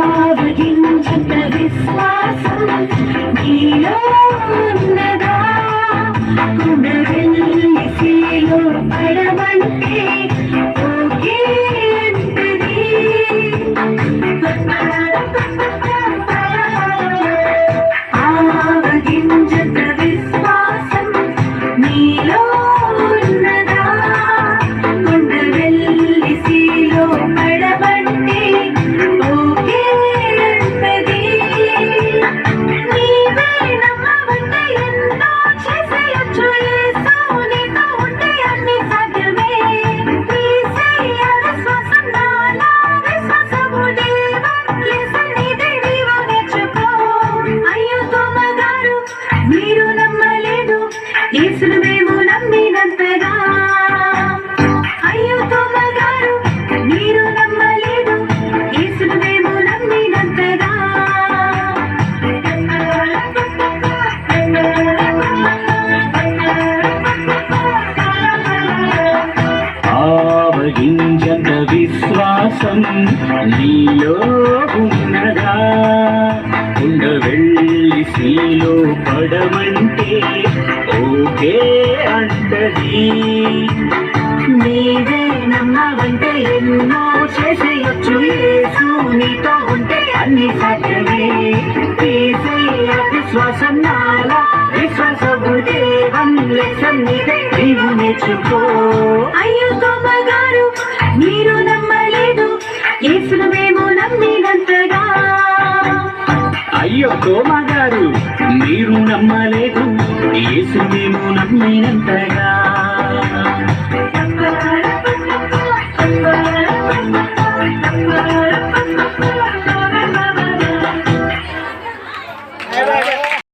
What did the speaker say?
ఆవగించట విశ్వాసం నీలో ఉన్నదా? నీలో ఉన్నదా ఉండ వెళ్ళి సీలో పడమంటే ఓకే అంటది. నీవే నమ్మవంటే ఎన్నో చేసేయొచ్చు. నీతో ఉంటే అన్ని సాధ్యమే ఏసయ్య విశ్వాసం నాలా విశ్వాసము దేవం లెసన్ నీదే నీవు నేర్చుకో. అయ్యో తోమగారు యేసును మేము నమ్మినంతగా. అయ్యో తోమగారు మీరు నమ్మలేదు యేసు మేము నమ్మినంతగా.